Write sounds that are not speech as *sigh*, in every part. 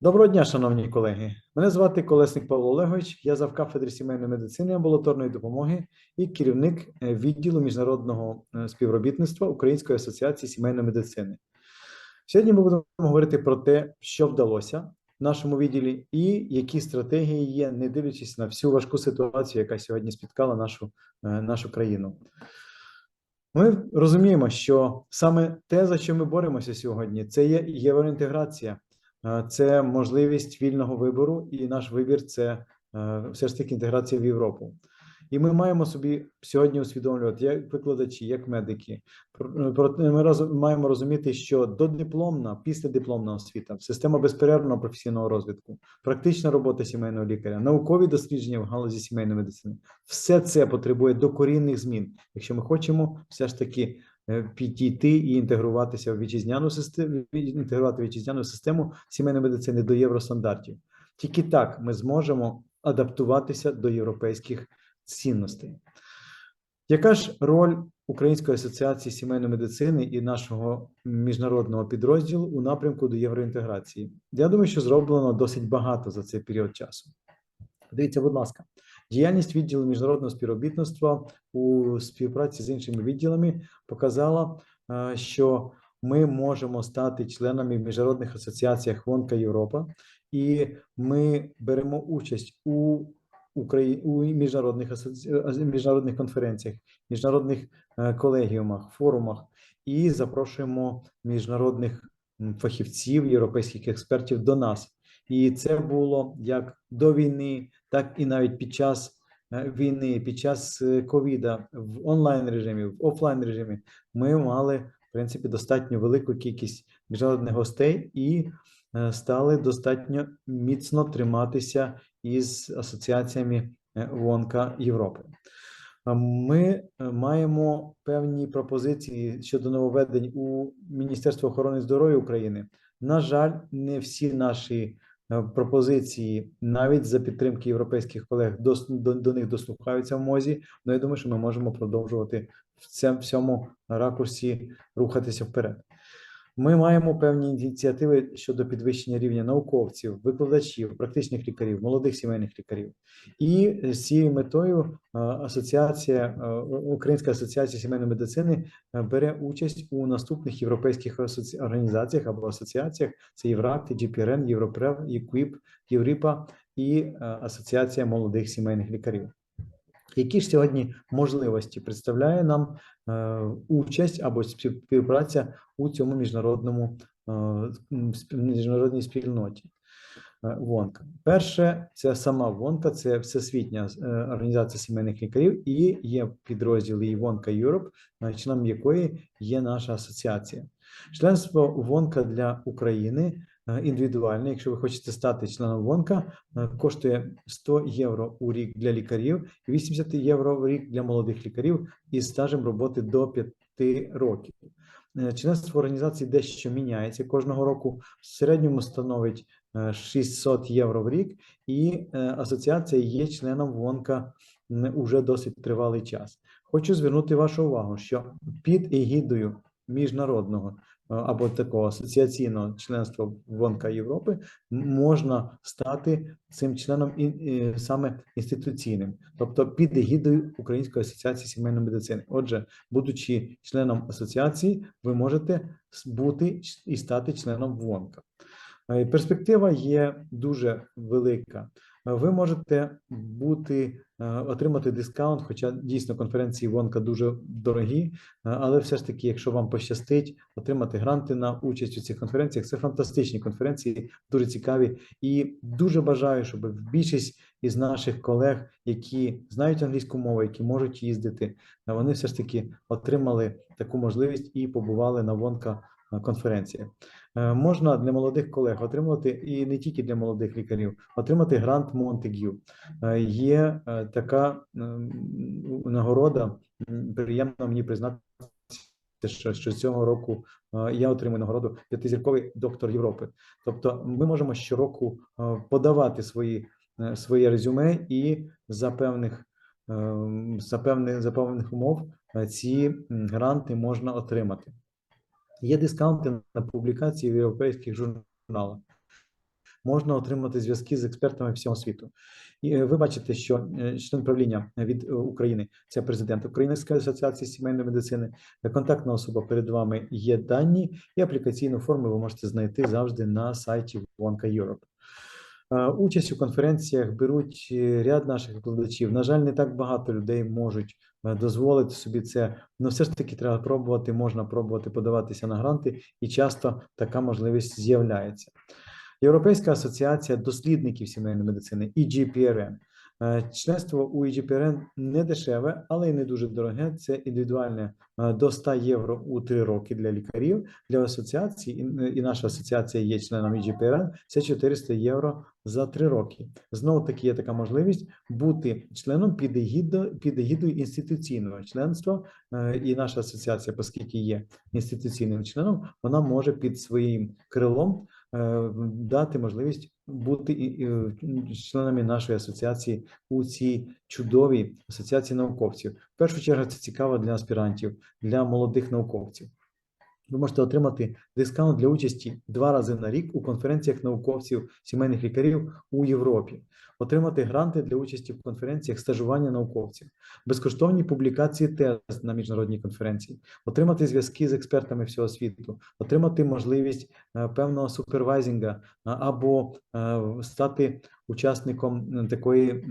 Доброго дня, шановні колеги. Мене звати Колесник Павло Олегович. Я завкафедри сімейної медицини амбулаторної допомоги і керівник е, відділу міжнародного е, співробітництва Української асоціації сімейної медицини. Сьогодні ми будемо говорити про те, що вдалося в нашому відділі, і які стратегії є, не дивлячись на всю важку ситуацію, яка сьогодні спіткала нашу, е, нашу країну. Ми розуміємо, що саме те, за що ми боремося сьогодні, це є євроінтеграція. Е, це можливість вільного вибору, і наш вибір це е, все ж таки інтеграція в Європу. І ми маємо собі сьогодні усвідомлювати, як викладачі, як медики. про- Ми маємо розуміти, що додипломна, післядипломна освіта, система безперервного професійного розвитку, практична робота сімейного лікаря, наукові дослідження в галузі сімейної медицини все це потребує докорінних змін, якщо ми хочемо все ж таки підійти і інтегруватися в вітчизняну систему, інтегрувати вітчизняну систему сімейної медицини до євростандартів. Тільки так ми зможемо адаптуватися до європейських цінностей. Яка ж роль Української асоціації сімейної медицини і нашого міжнародного підрозділу у напрямку до євроінтеграції? Я думаю, що зроблено досить багато за цей період часу. Дивіться, будь ласка, діяльність відділу міжнародного співробітництва у співпраці з іншими відділами показала, е, що ми можемо стати членами міжнародних асоціаціях ВОНКа Європа, і ми беремо участь у Украї... у міжнародних асоці... е, міжнародних конференціях, міжнародних е, колегіумах, форумах і запрошуємо міжнародних фахівців, європейських експертів до нас. І це було як до війни, так і навіть під час е, війни, під час е, ковіда в онлайн режимі, в офлайн режимі. Ми мали в принципі достатньо велику кількість міжнародних гостей і е, стали достатньо міцно триматися із асоціаціями ВОНКа Європи. Ми маємо певні пропозиції щодо нововведень у Міністерстві охорони здоров'я України. На жаль, не всі наші пропозиції, навіть за підтримки європейських колег, до, до, до них дослухаються в мозі. Ну я думаю, що ми можемо продовжувати в цьому ракурсі рухатися вперед. Ми маємо певні ініціативи щодо підвищення рівня науковців, викладачів, практичних лікарів, молодих сімейних лікарів. І з цією метою асоціація Українська асоціація сімейної медицини бере участь у наступних європейських організаціях або асоціаціях: це Євракти, GPRN, Європрев, ЄКУІП, Євріпа і Асоціація молодих сімейних лікарів. Які ж сьогодні можливості представляє нам е, участь або співпраця у цьому міжнародному е, міжнародній спільноті? Е, ВОНКа. Перше, це сама ВОНКа, це Всесвітня організація сімейних лікарів, і є підрозділ ВОНКа Юроп, членом якої є наша асоціація. Членство ВОНКа для України е, індивідуальне. Якщо ви хочете стати членом ВОНКа, е, коштує 100 євро у рік для лікарів і 80 євро в рік для молодих лікарів із стажем роботи до 5 років. Е, Членство організації дещо міняється кожного року. В середньому становить е, 600 євро в рік, і асоціація є членом ВОНКа уже досить тривалий час. Хочу звернути вашу увагу, що під егідою міжнародного або такого асоціаційного членства ВОНКа Європи можна стати цим членом і, і саме інституційним, тобто під егідою Української асоціації сімейної медицини. Отже, будучи членом асоціації, ви можете бути і стати членом ВОНКа. Е, Перспектива є дуже велика. Е, Ви можете бути е, отримати дискаунт, хоча дійсно конференції Вонка дуже дорогі, е, але все ж таки, якщо вам пощастить отримати гранти на участь у цих конференціях, це фантастичні конференції, дуже цікаві. І дуже бажаю, щоб більшість із наших колег, які знають англійську мову, які можуть їздити, вони все ж таки отримали таку можливість і побували на Вонка конференціях. Е, Можна для молодих колег отримати і не тільки для молодих лікарів, отримати грант Монтегю. Є е, така нагорода, приємно мені признати, що, що цього року е, я отримую нагороду п'ятизірковий доктор Європи. Тобто, ми можемо щороку подавати свої, своє резюме і за певних е, за певних за певних умов ці гранти можна отримати. Є дискаунти на публікації в європейських журналах. можна отримати зв'язки з експертами всього світу. І е, ви бачите, що е, член правління від е, України це президент Української асоціації сімейної медицини. Контактна особа перед вами є дані, і аплікаційну форму ви можете знайти завжди на сайті Вонка Europe. Е, Участь у конференціях беруть е, ряд наших викладачів. На жаль, не так багато людей можуть е, дозволити собі це. але все ж таки треба пробувати. Можна пробувати подаватися на гранти, і часто така можливість з'являється. Європейська асоціація дослідників сімейної медицини і Е, Членство у EGPRN не дешеве, але й не дуже дороге. Це індивідуальне е, до 100 євро у 3 роки для лікарів. Для асоціації, і- і наша асоціація є членом EGPRN, це 400 євро за 3 роки. Знову таки є така можливість бути членом під егідо- під егідою інституційного членства. Е, І наша асоціація, оскільки є інституційним членом, вона може під своїм крилом е, дати можливість бути і членами нашої асоціації у цій чудовій асоціації науковців. В першу чергу це цікаво для аспірантів, для молодих науковців. Ви можете отримати дискаунт для участі два рази на рік у конференціях науковців сімейних лікарів у Європі, отримати гранти для участі в конференціях стажування науковців, безкоштовні публікації тез на міжнародній конференції, отримати зв'язки з експертами всього світу, отримати можливість е, певного супервайзінга або е, стати учасником такої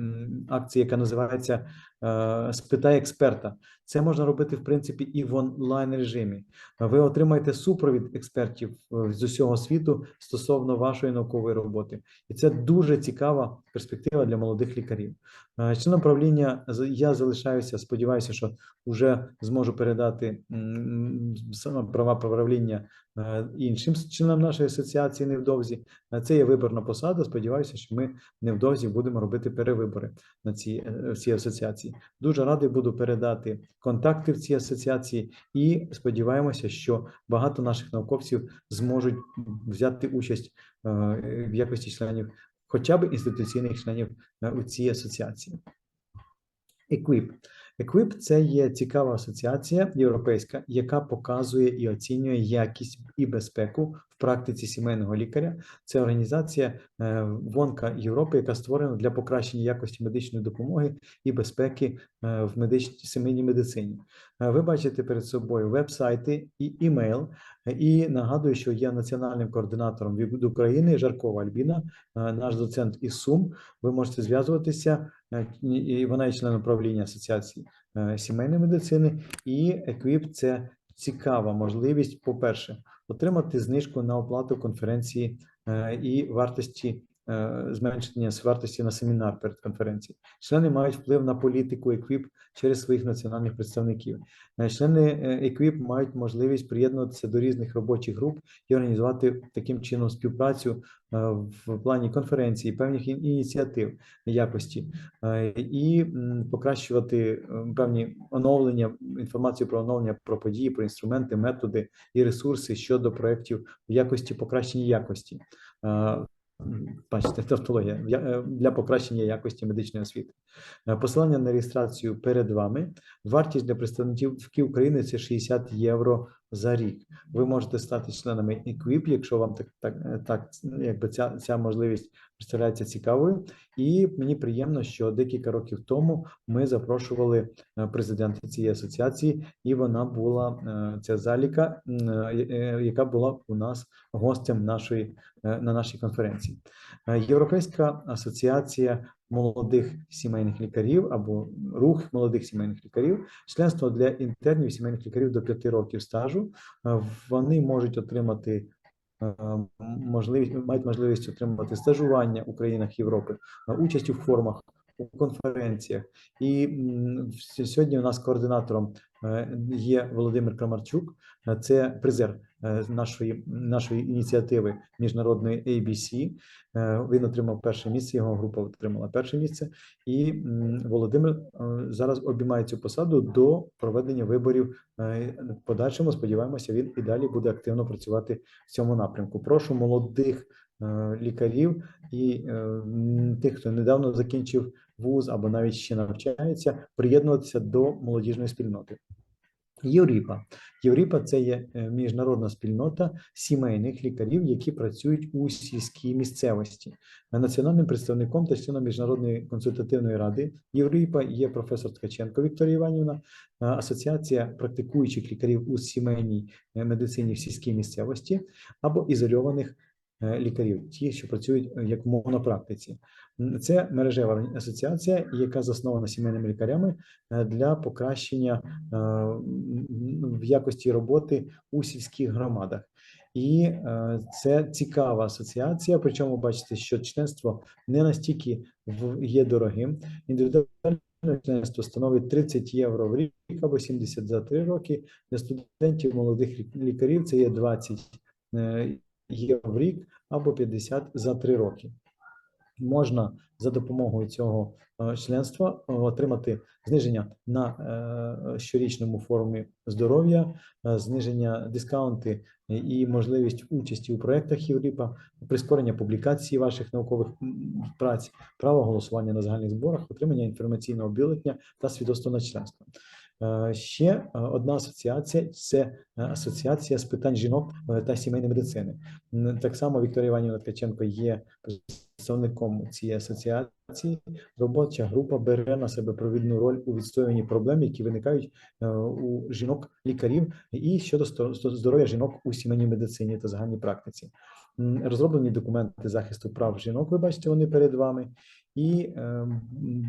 акції, яка називається е, Спитай експерта. Це можна робити в принципі і в онлайн режимі. Ви отримаєте супровід експертів е, з усього світу стосовно вашої наукової роботи, і це дуже цікава перспектива для молодих лікарів. Е, Членом правління я залишаюся. Сподіваюся, що вже зможу передати саме права правління е, іншим членам нашої асоціації невдовзі. Е, Це є виборна посада. Сподіваюся, що ми невдовзі будемо робити перевибори на цій, е, в цій асоціації. Дуже радий буду передати контакти в цій асоціації і сподіваємося, що багато наших науковців зможуть взяти участь е, в якості членів, хоча б інституційних членів е, у цій асоціації. Equip. Equip – це є цікава асоціація європейська, яка показує і оцінює якість і безпеку в практиці сімейного лікаря. Це організація е, Вонка Європи, яка створена для покращення якості медичної допомоги і безпеки е, в медичній сімейній медицині. Е, Ви бачите перед собою веб-сайти і імейл. І нагадую, що я національним координатором від України Жаркова Альбіна, наш доцент із Сум. Ви можете зв'язуватися, і вона є членом правління асоціації сімейної медицини. І Equip – це цікава можливість, по-перше, отримати знижку на оплату конференції е, і вартості. Е, Зменшення вартості на семінар перед конференцією. Члени мають вплив на політику EQUIP через своїх національних представників. Е, Члени е, EQUIP мають можливість приєднуватися до різних робочих груп і організувати таким чином співпрацю в плані конференції, певних ініціатив якості і покращувати певні оновлення, інформацію про оновлення про події, про інструменти, методи і ресурси щодо проєктів в якості покращення якості. Бачите, *laughs* тавтологія е, для покращення якості медичної освіти. Е, Посилання на реєстрацію перед вами. Вартість для представників України це 60 євро за рік. Ви можете стати членами EQUIP, якщо вам так, так, так якби ця, ця можливість представляється цікавою. І мені приємно, що декілька років тому ми запрошували е, президента цієї асоціації, і вона була е, ця заліка, е, яка була у нас гостем нашої на нашій конференції. Європейська асоціація молодих сімейних лікарів або рух молодих сімейних лікарів, членство для інтернів сімейних лікарів до 5 років стажу. Е, Вони можуть отримати е, можливість, мають можливість отримати стажування у країнах Європи, е, участь у форумах, конференціях. І сьогодні у нас координатором е, є Володимир Крамарчук, це призер е, нашої, нашої ініціативи міжнародної ABC. Е, Він отримав перше місце, його група отримала перше місце. І Володимир зараз обіймає цю посаду до проведення виборів. Подальшому сподіваємося, він і далі буде активно працювати в цьому напрямку. Прошу молодих лікарів і е, тих, хто недавно закінчив вуз або навіть ще навчається, приєднуватися до молодіжної спільноти. Євріпа. Євріпа це є е, міжнародна спільнота сімейних лікарів, які працюють у сільській місцевості. Е, Національним представником та членом міжнародної консультативної ради Євріпа є професор Ткаченко Вікторія Іванівна, е, асоціація практикуючих лікарів у сімейній е, медицині в сільській місцевості або ізольованих е, лікарів, ті, що працюють е, як в монопрактиці. Це мережева асоціація, яка заснована сімейними лікарями е, для покращення е, в якості роботи у сільських громадах. І е, це цікава асоціація. Причому бачите, що членство не настільки є дорогим. Індивідуальне членство становить 30 євро в рік або 70 за 3 роки. Для студентів молодих лікарів це є 20 євро в рік або 50 за 3 роки можна за допомогою цього е, членства е, отримати зниження на е, щорічному форумі здоров'я, зниження дискаунти і можливість участі у проєктах Євріпа, прискорення публікації ваших наукових праць, право голосування на загальних зборах, отримання інформаційного бюлетня та свідоцтво на членство. Е, Ще е, одна асоціація це е, асоціація з питань жінок та сімейної медицини. Так само Вікторія Іванівна Ткаченко є представником цієї асоціації. Робоча група бере на себе провідну роль у відстоюванні проблем, які виникають у жінок-лікарів, і щодо здоров'я жінок у сімейній медицині та загальній практиці. Розроблені документи захисту прав жінок. Ви бачите, вони перед вами. І е,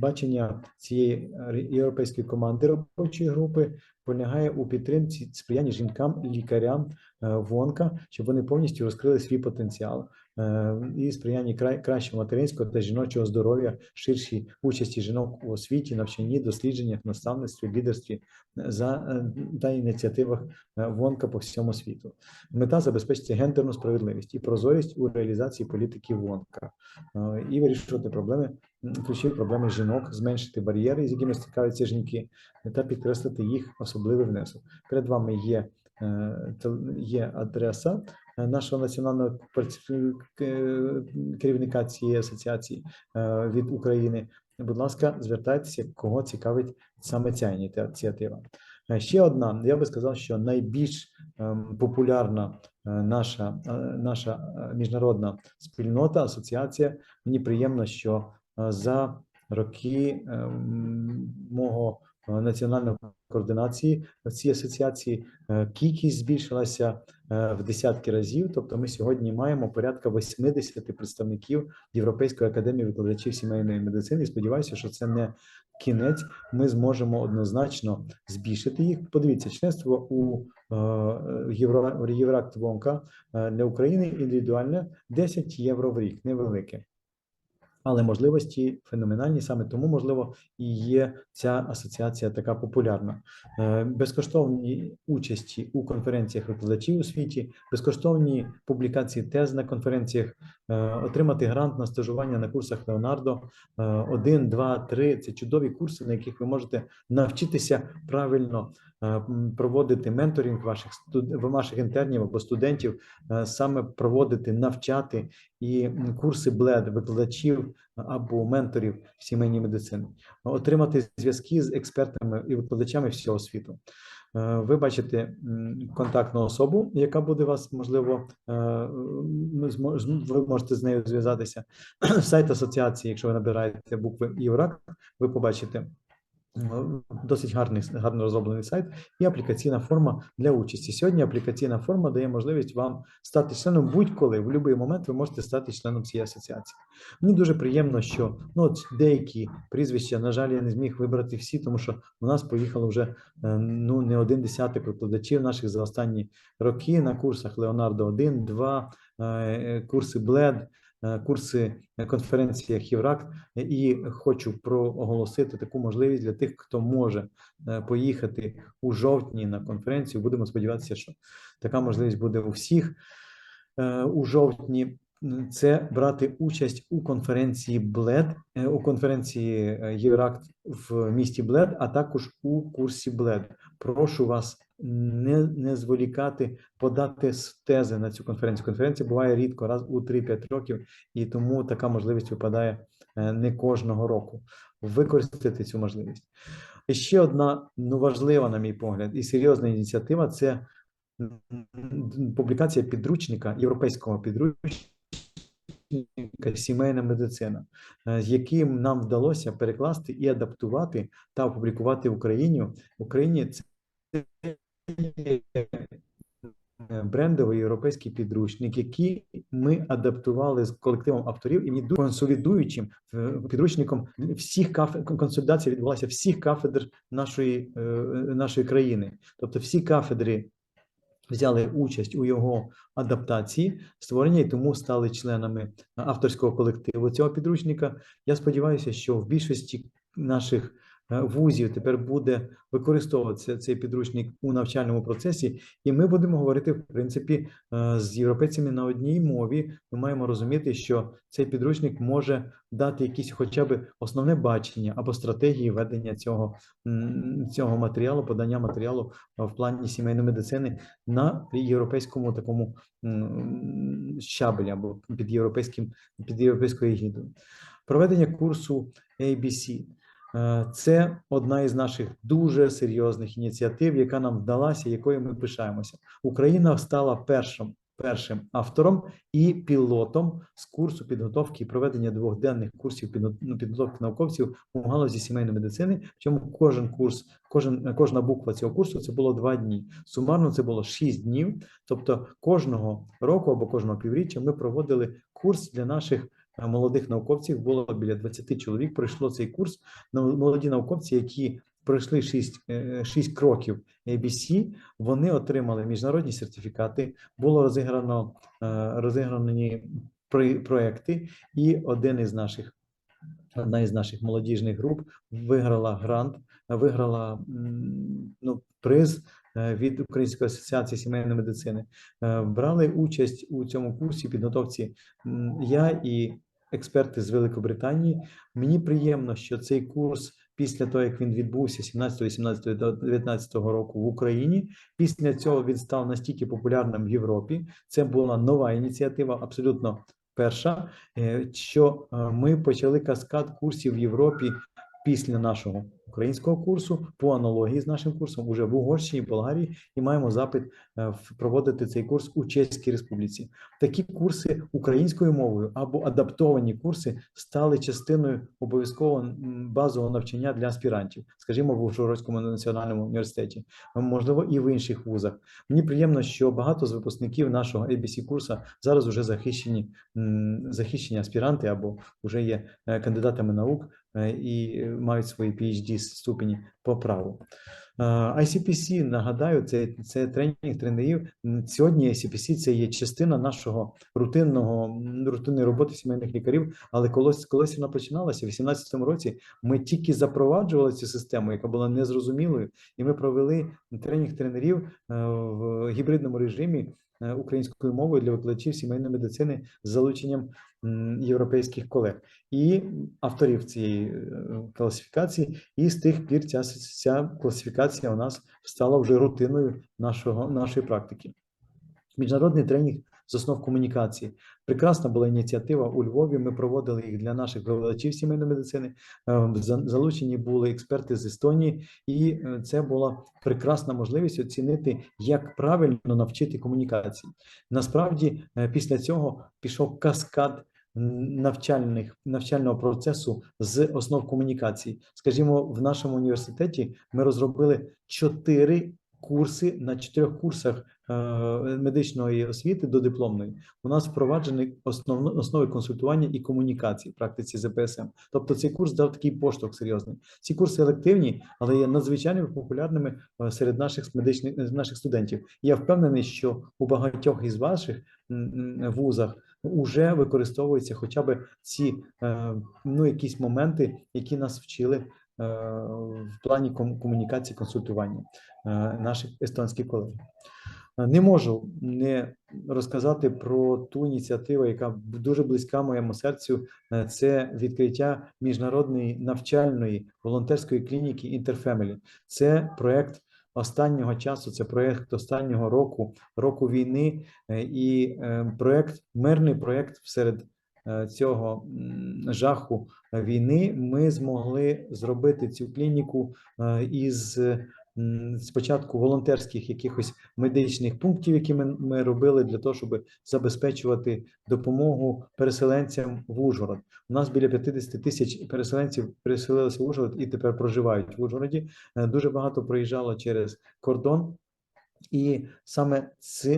бачення цієї е, європейської команди робочої групи полягає у підтримці сприяння жінкам, лікарям е, ВОНКа, щоб вони повністю розкрили свій потенціал і сприяння кращого материнського та жіночого здоров'я, ширшій участі жінок у освіті, навчанні, дослідженнях, наставництві, лідерстві е, за е, та ініціативах е, ВОНКа по всьому світу. Мета забезпечити гендерну справедливість і прозорість у реалізації політики ВОНКа е, і вирішувати проблеми, ключові проблеми жінок, зменшити бар'єри, з якими стикаються жінки, та підкреслити їх особливий внесок. Перед вами є, е, є адреса е, нашого національного е, керівника цієї асоціації е, від України. Будь ласка, звертайтеся, кого цікавить саме ця ініціатива. Е, Ще одна, я би сказав, що найбільш ем, популярна е, наша, е, наша е, міжнародна спільнота, асоціація. Мені приємно, що е, за роки ем, мого е, національної координації в цій асоціації е, кількість збільшилася е, в десятки разів. Тобто, ми сьогодні маємо порядка 80 представників Європейської академії викладачів сімейної медицини. Сподіваюся, що це не кінець. Ми зможемо однозначно збільшити їх. Подивіться, членство у е, Євро Євракт е, для України індивідуальне 10 євро в рік, невелике. Але можливості феноменальні, саме тому, можливо, і є ця асоціація така популярна. Е, Безкоштовні участі у конференціях викладачів у світі, безкоштовні публікації тез на конференціях, отримати грант на стажування на курсах Леонардо. е, Один, два, три це чудові курси, на яких ви можете навчитися правильно е, проводити менторинг ваших ваших інтернів або студентів, е, саме проводити, навчати і курси БЛЕД викладачів або менторів сімейній медицини, отримати зв'язки з експертами і викладачами всього світу. Е, Ви бачите контактну особу, яка буде вас, можливо, е, ви можете з нею зв'язатися. *clears throat* Сайт асоціації, якщо ви набираєте букви ЄВРАК, ви побачите досить гарний гарно розроблений сайт і аплікаційна форма для участі. Сьогодні аплікаційна форма дає можливість вам стати членом будь-коли, в будь-який момент ви можете стати членом цієї асоціації. Мені дуже приємно, що ну от деякі прізвища, на жаль, я не зміг вибрати всі, тому що у нас поїхало вже е, ну не один десяток викладачів наших за останні роки на курсах Леонардо 1, 2, е, курси БЛЕД. Е, Курси на конференціях і хочу проголосити таку можливість для тих, хто може е, поїхати у жовтні на конференцію. Будемо сподіватися, що така можливість буде у всіх Е, у жовтні. Це брати участь у конференції БЛЕД, е, у конференції е, Євракт в місті БЛЕД, а також у курсі БЛЕД. Прошу вас не, не зволікати, подати тези на цю конференцію. Конференція буває рідко, раз у 3-5 років, і тому така можливість випадає е, не кожного року. Використати цю можливість. І ще одна ну, важлива, на мій погляд, і серйозна ініціатива це публікація підручника, європейського підручника сімейна медицина, е, з яким нам вдалося перекласти і адаптувати та опублікувати в Україні. В Україні це брендовий європейський підручник, який ми адаптували з колективом авторів і дуже консолідуючим е, підручником всіх кафедр. Консолідація відбулася всіх кафедр нашої, е, нашої країни. Тобто всі кафедри взяли участь у його адаптації, створення і тому стали членами авторського колективу цього підручника. Я сподіваюся, що в більшості наших е, вузів тепер буде використовуватися цей підручник у навчальному процесі, і ми будемо говорити в принципі е, з європейцями на одній мові. Ми маємо розуміти, що цей підручник може дати якісь, хоча б основне бачення або стратегії ведення цього, цього матеріалу, подання матеріалу е, в плані сімейної медицини на європейському такому м, щаблі або під європейським під європейською гідою. Проведення курсу ABC. Е, Це одна із наших дуже серйозних ініціатив, яка нам вдалася, якою ми пишаємося. Україна стала першим першим автором і пілотом з курсу підготовки і проведення двохденних курсів ну, підготовки науковців у галузі сімейної медицини. Причому кожен курс, кожен кожна буква цього курсу це було два дні. Сумарно це було шість днів. Тобто кожного року або кожного півріччя ми проводили курс для наших молодих науковців. Було біля 20 чоловік. Пройшло цей курс. Ну, Молоді науковці, які пройшли 6, 6 кроків ABC, вони отримали міжнародні сертифікати. Було розіграно е, розіграні проекти, і один із наших одна із наших молодіжних груп виграла грант, виграла ну, приз е, від Української асоціації сімейної медицини. Е, Брали участь у цьому курсі підготовці я і експерти з Великобританії. Мені приємно, що цей курс. Після того, як він відбувся 17, 18, 19 року в Україні, після цього він став настільки популярним в Європі. Це була нова ініціатива, абсолютно перша, е, що е, ми почали каскад курсів в Європі після нашого українського курсу по аналогії з нашим курсом уже в Угорщині, Болгарії, і маємо запит е, проводити цей курс у Чеській Республіці. Такі курси українською мовою або адаптовані курси стали частиною обов'язково базового навчання для аспірантів, скажімо, в Ужгородському національному університеті, можливо, і в інших вузах. Мені приємно, що багато з випускників нашого ABC курсу зараз вже захищені захищені аспіранти або вже є е, кандидатами наук і е, мають свої PhD ступені по праву. Е, ICPC, нагадаю, це, це тренінг тренерів. Сьогодні ICPC це є частина нашого рутинного рутинної роботи сімейних лікарів. Але колись колись вона починалася в 2018 році. Ми тільки запроваджували цю систему, яка була незрозумілою, і ми провели тренінг тренерів е, в гібридному режимі українською мовою для викладачів сімейної медицини з залученням європейських колег і авторів цієї е, класифікації. І з тих пір ця, ця класифікація у нас стала вже рутиною нашого, нашої практики. Міжнародний тренінг з основ комунікації. Прекрасна була ініціатива у Львові. Ми проводили їх для наших викладачів сімейної медицини. Е, за- Залучені були експерти з Естонії, і е, це була прекрасна можливість оцінити, як правильно навчити комунікації. Насправді, е, після цього пішов каскад навчальних навчального процесу з основ комунікації. Скажімо, в нашому університеті ми розробили чотири курси на чотирьох курсах медичної освіти до дипломної. У нас впроваджені основно, основи консультування і комунікації в практиці ЗПСМ. Тобто цей курс дав такий поштовх серйозний. Ці курси елективні, але є надзвичайно популярними е, серед наших медичних е, наших студентів. Я впевнений, що у багатьох із ваших вузах вже використовуються хоча б ці е, ну якісь моменти, які нас вчили е, в плані ком- комунікації, консультування е, наших естонських колег. Не можу не розказати про ту ініціативу, яка дуже близька моєму серцю. Е, Це відкриття міжнародної навчальної волонтерської клініки Interfamily. Це проект останнього часу. Це проєкт останнього року, року війни, е, і е, проєкт, мирний проєкт серед цього жаху війни. Ми змогли зробити цю клініку із спочатку волонтерських якихось медичних пунктів, які ми, ми робили для того, щоб забезпечувати допомогу переселенцям в Ужгород. У нас біля 50 тисяч переселенців переселилися в Ужгород і тепер проживають в Ужгороді. Е, Дуже багато проїжджало через кордон. І саме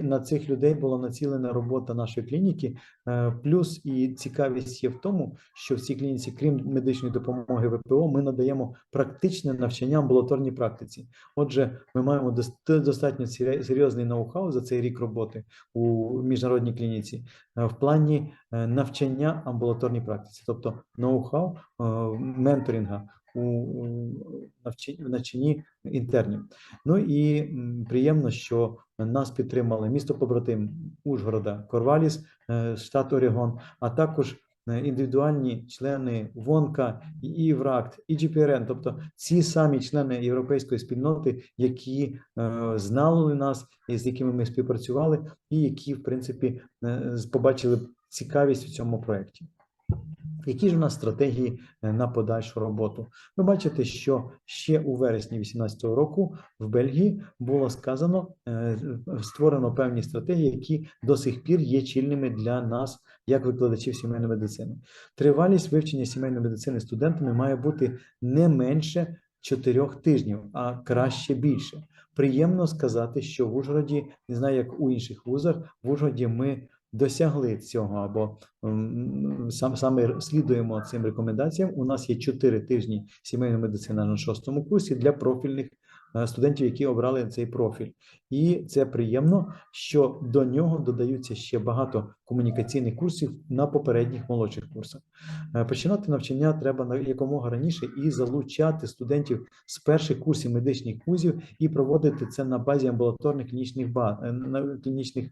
на цих людей була націлена робота нашої клініки. Е, Плюс і цікавість є в тому, що в цій клініці, крім медичної допомоги ВПО, ми надаємо практичне навчання амбулаторній практиці. Отже, ми маємо достатньо серйозний ноу-хау за цей рік роботи у міжнародній клініці е, в плані е, навчання амбулаторній практиці, тобто ноу-хау менторинга у навчанні, інтернів. Ну і приємно, що нас підтримали місто побратим Ужгорода, Корваліс, е, штат Орегон, а також е, індивідуальні члени ВОНКа, і ІВРАКТ, і GPRN, тобто ці самі члени європейської спільноти, які е, знали нас і з якими ми співпрацювали, і які, в принципі, е, побачили цікавість у цьому проєкті. Які ж у нас стратегії е, на подальшу роботу? Ви бачите, що ще у вересні 2018 року в Бельгії було сказано, е, створено певні стратегії, які до сих пір є чільними для нас, як викладачів сімейної медицини. Тривалість вивчення сімейної медицини студентами має бути не менше чотирьох тижнів, а краще більше. Приємно сказати, що в Ужгороді, не знаю, як у інших вузах, в Ужгороді ми досягли цього або сам саме слідуємо цим рекомендаціям. У нас є 4 тижні сімейної медицини на шостому курсі для профільних студентів, які обрали цей профіль. І це приємно, що до нього додаються ще багато комунікаційних курсів на попередніх молодших курсах. Е, Починати навчання треба якомога раніше і залучати студентів з перших курсів медичних вузів і проводити це на базі амбулаторних клінічних баз, на клінічних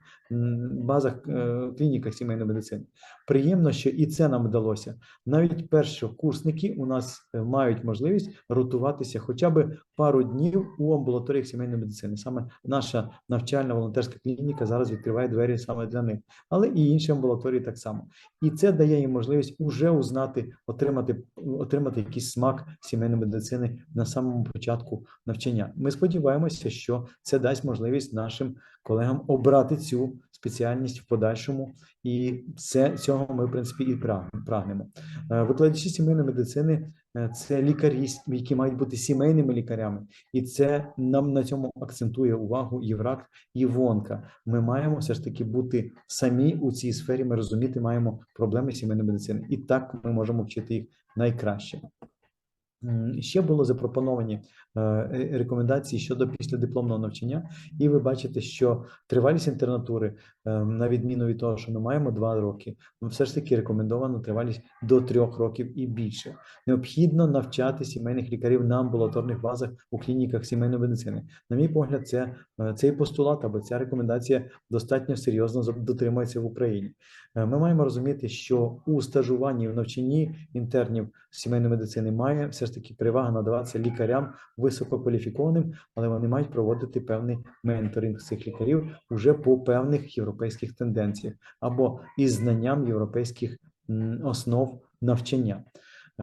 базах е, клініках сімейної медицини. Приємно, що і це нам вдалося. Навіть першокурсники у нас е, мають можливість ротуватися хоча б пару днів у амбулаторіях сімейної медицини. Саме наша навчальна волонтерська клініка зараз відкриває двері саме для них, але і інші амбулаторії так само. І це дає їм можливість уже узнати, отримати, отримати якийсь смак сімейної медицини на самому початку навчання. Ми сподіваємося, що це дасть можливість нашим колегам обрати цю спеціальність в подальшому, і це цього ми в принципі і прагнемо. Е, Викладачі сімейної медицини е, це лікарі, які мають бути сімейними лікарями, і це нам на цьому акцентує увагу Єврак і Вонка. Ми маємо все ж таки бути самі у цій сфері. Ми розуміти маємо проблеми сімейної медицини, і так ми можемо вчити їх найкраще. Ще було запропоновані е, е, рекомендації щодо післядипломного навчання, і ви бачите, що тривалість інтернатури, е, на відміну від того, що ми маємо два роки, все ж таки рекомендовано тривалість до трьох років і більше. Необхідно навчати сімейних лікарів на амбулаторних базах у клініках сімейної медицини. На мій погляд, це цей постулат або ця рекомендація достатньо серйозно дотримується в Україні. Е, Ми маємо розуміти, що у стажуванні в навчанні інтернів сімейної медицини має все ж таки перевага надаватися лікарям висококваліфікованим, але вони мають проводити певний менторинг цих лікарів уже по певних європейських тенденціях або із знанням європейських основ навчання.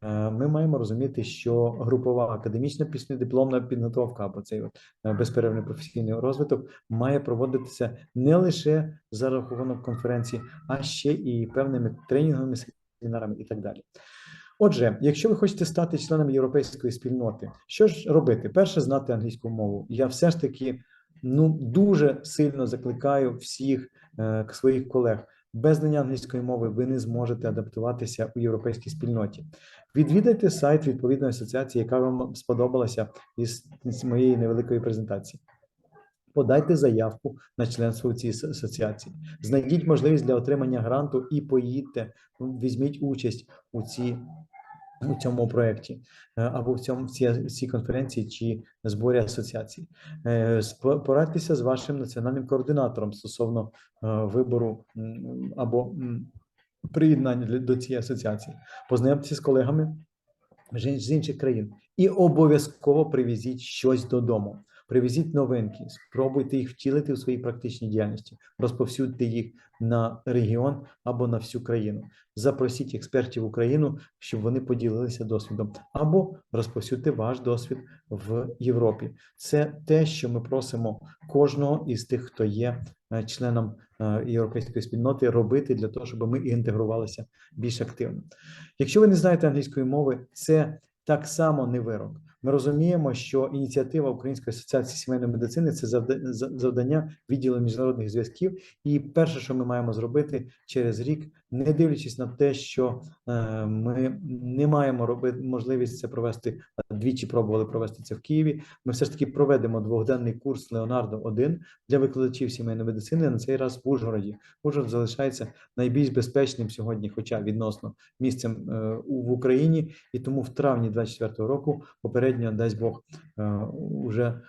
Е, Ми маємо розуміти, що групова академічна післядипломна підготовка або цей е, безперервний професійний розвиток має проводитися не лише за рахунок конференції, а ще і певними тренінговими семінарами і так далі. Отже, якщо ви хочете стати членом європейської спільноти, що ж робити? Перше, знати англійську мову. Я все ж таки ну дуже сильно закликаю всіх е, своїх колег. Без знання англійської мови ви не зможете адаптуватися у європейській спільноті. Відвідайте сайт відповідної асоціації, яка вам сподобалася із, моєї невеликої презентації. Подайте заявку на членство в цій асоціації. Знайдіть можливість для отримання гранту і поїдьте, візьміть участь у цій у цьому проєкті е, або в цьому цій, цій конференції чи зборі асоціації. Е, Порадьтеся з вашим національним координатором стосовно е, вибору або приєднання до цієї асоціації. Познайомтеся з колегами з інших країн і обов'язково привезіть щось додому. Привезіть новинки, спробуйте їх втілити у своїй практичній діяльності, розповсюдьте їх на регіон або на всю країну. Запросіть експертів Україну, щоб вони поділилися досвідом, або розповсюдьте ваш досвід в Європі. Це те, що ми просимо кожного із тих, хто є е, членом е, європейської спільноти, робити для того, щоб ми інтегрувалися більш активно. Якщо ви не знаєте англійської мови, це так само не вирок. Ми розуміємо, що ініціатива Української асоціації сімейної медицини це завда- завдання відділу міжнародних зв'язків. І перше, що ми маємо зробити через рік, не дивлячись на те, що е, ми не маємо робити можливість це провести а двічі пробували провести це в Києві. Ми все ж таки проведемо двохденний курс Леонардо 1 для викладачів сімейної медицини. На цей раз в Ужгороді. Ужгород залишається найбільш безпечним сьогодні, хоча відносно місцем е, в Україні, і тому в травні 24 року попередньо дасть Бог е, уже е,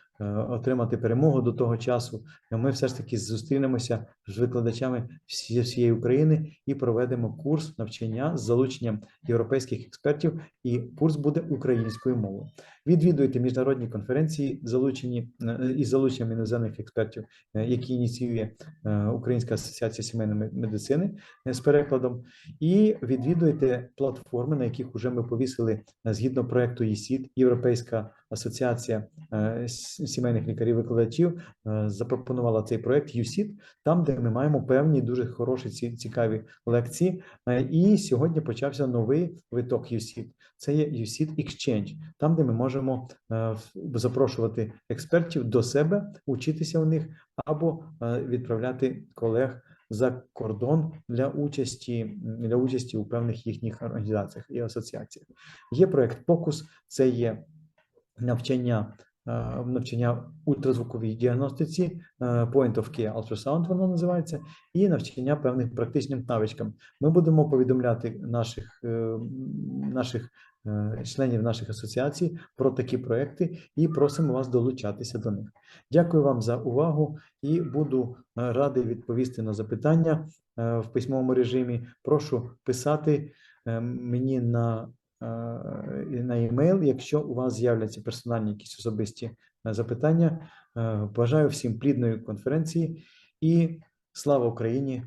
отримати перемогу до того часу. Ми все ж таки зустрінемося з викладачами всі- всієї України і проведемо курс навчання з залученням європейських експертів, і курс буде українською мовою. Відвідуйте міжнародні конференції, залучені е, із залученням іноземних експертів, е, які ініціює е, Українська асоціація сімейної медицини з перекладом, і відвідуйте платформи, на яких вже ми повісили згідно проекту ЄСІД, Європейська асоціація сімейних лікарів-викладачів запропонувала цей проект ЮСІД, там, де ми маємо певні дуже хороші цікаві лекції. І сьогодні почався новий виток ЮСІД. Це є USID Exchange, там, де ми можемо е, в- запрошувати експертів до себе, учитися у них або е, відправляти колег за кордон для участі для участі у певних їхніх організаціях і асоціаціях. Є проект Покус, це є навчання. е, Навчання ультразвуковій діагностиці, е, Point of Care Ultrasound воно називається, і навчання певним практичним навичкам. Ми будемо повідомляти наших, е, наших е, членів наших асоціацій про такі проекти і просимо вас долучатися до них. Дякую вам за увагу і буду е, радий відповісти на запитання е, в письмовому режимі. Прошу писати е, мені на, е, на e-mail, якщо у вас з'являться персональні якісь особисті е, запитання. Е, Бажаю всім плідної конференції і слава Україні,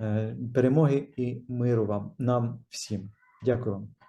е, перемоги і миру вам, нам всім. Дякую вам.